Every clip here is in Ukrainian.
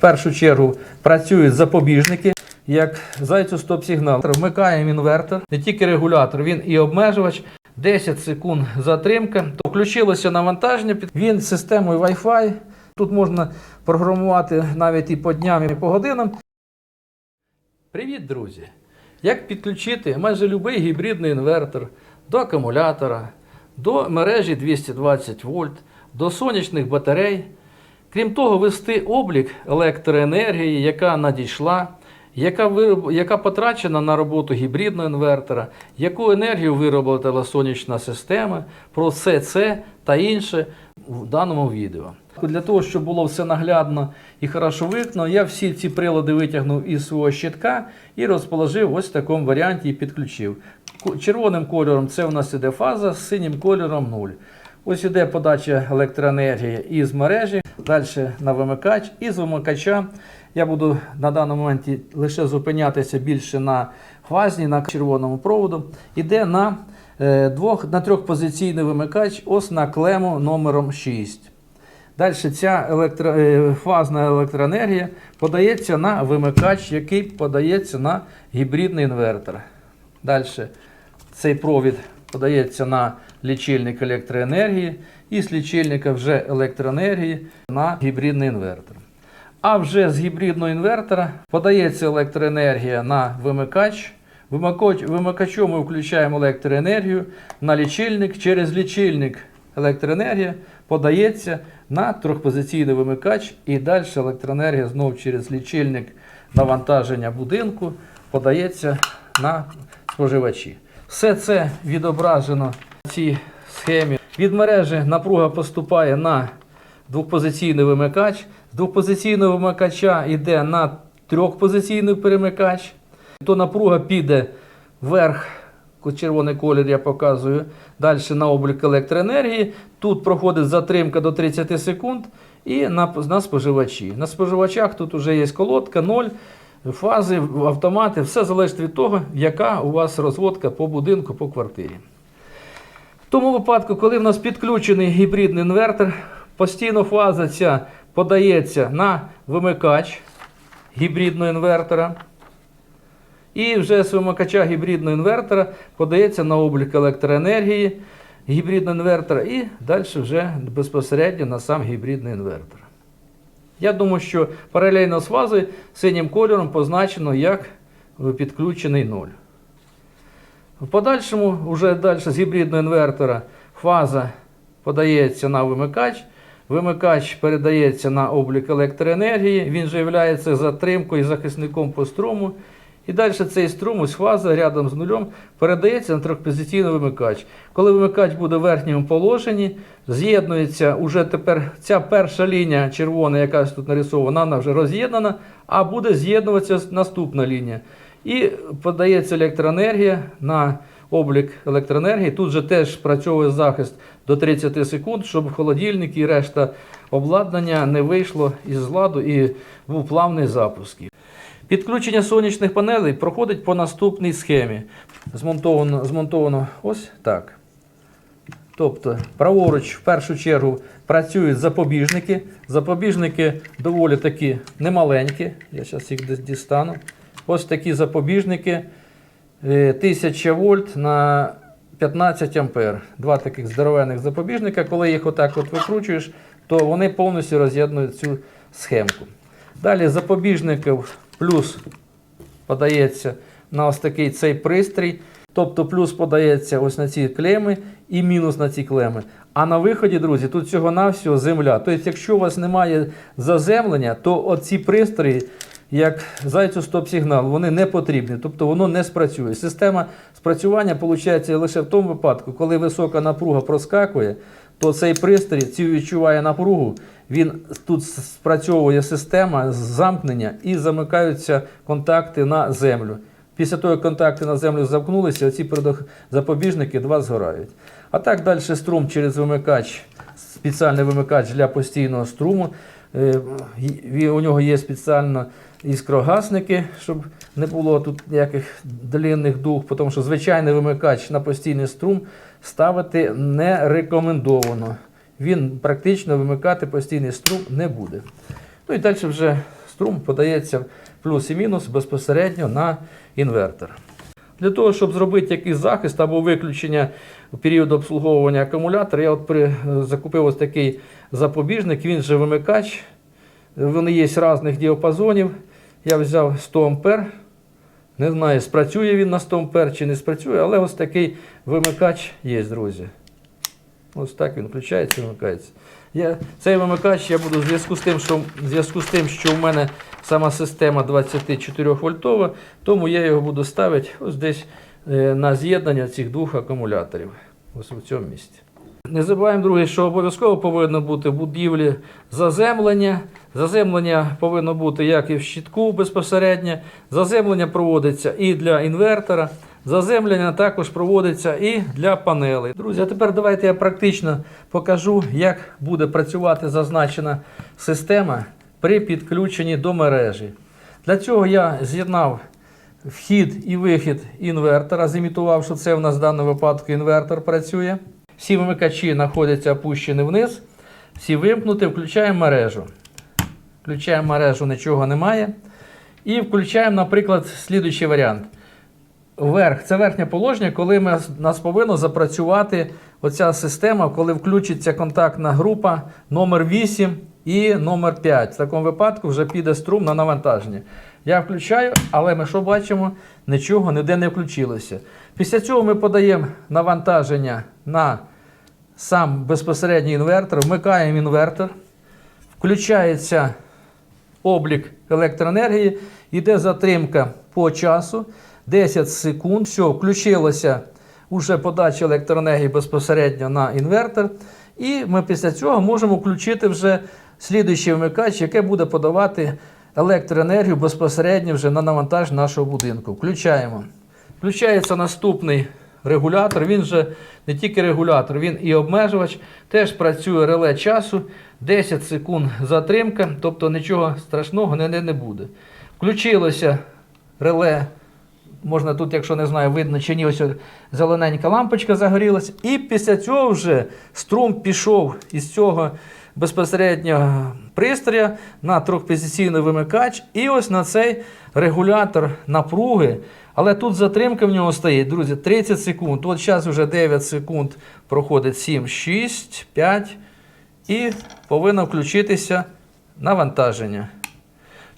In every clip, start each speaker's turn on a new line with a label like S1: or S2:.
S1: першу чергу працюють запобіжники. Як зайцю стоп-сигнал. Вмикаємо інвертор, не тільки регулятор, він і обмежувач. 10 секунд затримка. То включилося навантаження. Він з системою Wi-Fi. Тут можна програмувати навіть і по дням, і по годинам. Привіт, друзі! Як підключити майже будь-який гібридний інвертор до акумулятора, до мережі 220 вольт, до сонячних батарей. Крім того, вести облік електроенергії, яка надійшла, яка, вироб... яка потрачена на роботу гібридного інвертора, яку енергію виробила сонячна система, про все це та інше в даному відео. Для того, щоб було все наглядно і хорошо видно, я всі ці прилади витягнув із свого щитка і розположив ось в такому варіанті і підключив. Червоним кольором це у нас іде фаза, з синім кольором 0. Ось іде подача електроенергії із мережі, далі на вимикач. І з вимикача я буду на даному моменті лише зупинятися більше на фазі, на червоному проводу. Іде на, е, двох, на трьохпозиційний вимикач, ось на клему номером 6. Далі ця електро, е, фазна електроенергія подається на вимикач, який подається на гібридний інвертор. Далі цей провід подається на лічильник електроенергії і з лічильника вже електроенергії на гібридний інвертор. А вже з гібридного інвертора подається електроенергія на вимикач. Вимикач- Вимикачом ми включаємо електроенергію на лічильник. Через лічильник електроенергія подається на трьохпозиційний вимикач і далі електроенергія знову через лічильник навантаження будинку подається на споживачі. Все це відображено в цій схемі. Від мережі напруга поступає на двохпозиційний вимикач. З двохпозиційного вимикача йде на трьохпозиційний перемикач. То напруга піде вверх, червоний колір я показую. Далі на облік електроенергії. Тут проходить затримка до 30 секунд. І на, на споживачі. На споживачах тут вже є колодка, 0, фази, автомати. Все залежить від того, яка у вас розводка по будинку, по квартирі. В тому випадку, коли в нас підключений гібридний інвертор, постійно фаза ця подається на вимикач гібридного інвертора. І вже з вимикача гібридного інвертора подається на облік електроенергії гібридного інвертора і далі вже безпосередньо на сам гібридний інвертор. Я думаю, що паралельно з фазою синім кольором позначено як підключений 0. В подальшому, вже далі з гібридного інвертора фаза подається на вимикач. Вимикач передається на облік електроенергії, він же є затримкою і захисником по струму. І далі цей струм, ось фаза рядом з нулем, передається на трьохпозиційний вимикач. Коли вимикач буде в верхньому положенні, з'єднується уже тепер ця перша лінія червона, яка тут нарисована, вона вже роз'єднана, а буде з'єднуватися наступна лінія. І подається електроенергія на облік електроенергії. Тут же теж працьовує захист до 30 секунд, щоб холодильник і решта обладнання не вийшло із ладу і був плавний запуск. Підключення сонячних панелей проходить по наступній схемі. Змонтовано, змонтовано ось так. Тобто, праворуч, в першу чергу, працюють запобіжники. Запобіжники доволі такі немаленькі. Я зараз їх десь дістану. Ось такі запобіжники. Е, 1000 вольт на 15 ампер. Два таких здоровенних запобіжника. Коли їх отак от викручуєш, то вони повністю роз'єднують цю схемку. Далі запобіжників плюс подається на ось такий цей пристрій. Тобто плюс подається ось на ці клеми і мінус на ці клеми. А на виході, друзі, тут всього-навсього земля. Тобто, якщо у вас немає заземлення, то оці пристрої, як зайцю стоп-сигнал, вони не потрібні, тобто воно не спрацює. Система спрацювання виходить лише в тому випадку, коли висока напруга проскакує, то цей пристрій цю відчуває напругу, він тут спрацьовує система замкнення і замикаються контакти на землю. Після того, як контакти на землю замкнулися, оці запобіжники два згорають. А так далі струм через вимикач, спеціальний вимикач для постійного струму. Е, У нього є спеціально іскрогасники, щоб не було тут ніяких длинних дух, тому що звичайний вимикач на постійний струм ставити не рекомендовано. Він практично вимикати постійний струм не буде. Ну і далі вже струм подається плюс і мінус безпосередньо на інвертор. Для того, щоб зробити якийсь захист або виключення у період обслуговування акумулятора, я от при, закупив ось такий запобіжник, він же вимикач. Вони є різних діапазонів. Я взяв 100 ампер. Не знаю, спрацює він на 100 ампер чи не спрацює, але ось такий вимикач є, друзі. Ось так він включається і вимикається. Я, цей вимикач я буду в зв'язку з тим, що, в зв'язку з тим, що в мене сама система 24 вольтова, тому я його буду ставити ось десь е, на з'єднання цих двох акумуляторів. Ось у цьому місці. Не забуваємо, друге, що обов'язково повинно бути в будівлі заземлення. Заземлення повинно бути як і в щитку безпосередньо. Заземлення проводиться і для інвертора. Заземлення також проводиться і для панелей. Друзі, а тепер давайте я практично покажу, як буде працювати зазначена система при підключенні до мережі. Для цього я з'єднав вхід і вихід інвертора, зімітував, що це в нас в даному випадку інвертор працює. Всі вимикачі знаходяться опущені вниз, всі вимкнуті, включаємо мережу. Включаємо мережу, нічого немає. І включаємо, наприклад, слідуючий варіант. Вверх, це верхнє положення, коли ми, нас повинна запрацювати оця система, коли включиться контактна група номер 8 і номер 5. В такому випадку вже піде струм на навантаження. Я включаю, але ми що бачимо? Нічого ніде не включилося. Після цього ми подаємо навантаження на сам безпосередній інвертор, вмикаємо інвертор, включається облік електроенергії, йде затримка по часу 10 секунд. Все, включилося вже подача електроенергії безпосередньо на інвертор. І ми після цього можемо включити вже слідуючий вмикач, який буде подавати електроенергію безпосередньо вже на навантаж нашого будинку. Включаємо. Включається наступний регулятор. Він же не тільки регулятор, він і обмежувач. Теж працює реле часу. 10 секунд затримка, тобто нічого страшного не, не, не буде. Включилося реле. Можна тут, якщо не знаю, видно чи ні, ось зелененька лампочка загорілася. І після цього вже струм пішов із цього безпосередньо пристрія на трьохпозиційний вимикач. І ось на цей регулятор напруги. Але тут затримка в нього стоїть, друзі, 30 секунд. От зараз вже 9 секунд проходить 7, 6, 5 і повинно включитися навантаження.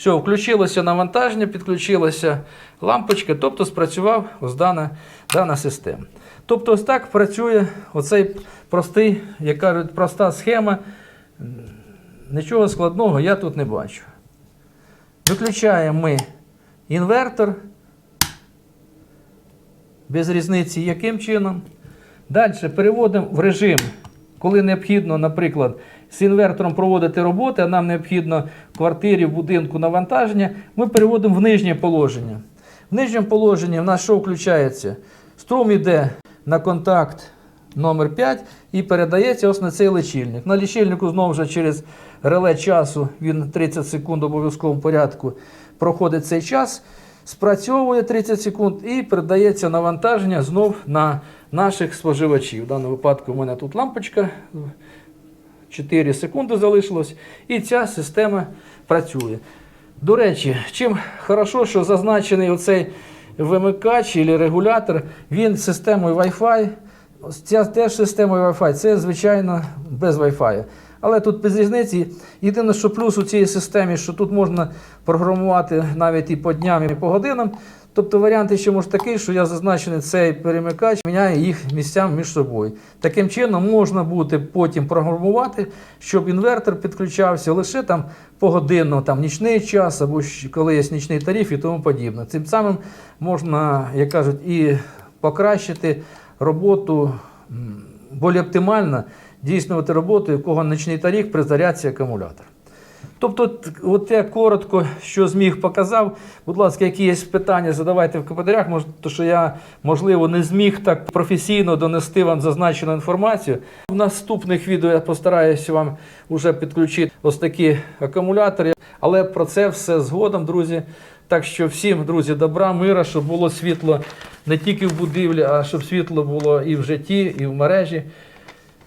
S1: Все, включилося навантаження, підключилася лампочка, тобто спрацював ось дана, дана система. Тобто, ось так працює оцей простий, як кажуть, проста схема. Нічого складного я тут не бачу. Виключаємо ми інвертор. Без різниці, яким чином. Далі переводимо в режим, коли необхідно, наприклад, з інвертором проводити роботи, а нам необхідно в квартирі, в будинку навантаження, ми переводимо в нижнє положення. В нижньому положенні в нас що включається? Струм йде на контакт номер 5 і передається ось на цей лічильник. На лічильнику знову ж через реле часу, він 30 секунд в обов'язковому порядку проходить цей час, спрацьовує 30 секунд і передається навантаження знов на наших споживачів. В даному випадку у мене тут лампочка. 4 секунди залишилось, і ця система працює. До речі, чим хорошо, що зазначений оцей вимикач або регулятор, він системою Wi-Fi. Ця теж системою Wi-Fi, це, звичайно, без Wi-Fi. Але тут без різниці. Єдине, що плюс у цій системі, що тут можна програмувати навіть і по дням, і по годинам. Тобто варіант ще може такий, що я зазначений цей перемикач, міняю їх місцями між собою. Таким чином можна буде потім програмувати, щоб інвертор підключався лише там погодинно, там нічний час, або коли є нічний тариф і тому подібне. Цим самим можна, як кажуть, і покращити роботу більш оптимально, дійснювати роботу, у кого нічний тариф при зарядці акумулятор. Тобто, от я коротко, що зміг показав. Будь ласка, які є питання, задавайте в коментарях, може, то що я, можливо, не зміг так професійно донести вам зазначену інформацію. В наступних відео я постараюся вам вже підключити ось такі акумулятори, але про це все згодом, друзі. Так що всім, друзі, добра, мира, щоб було світло не тільки в будівлі, а щоб світло було і в житті, і в мережі.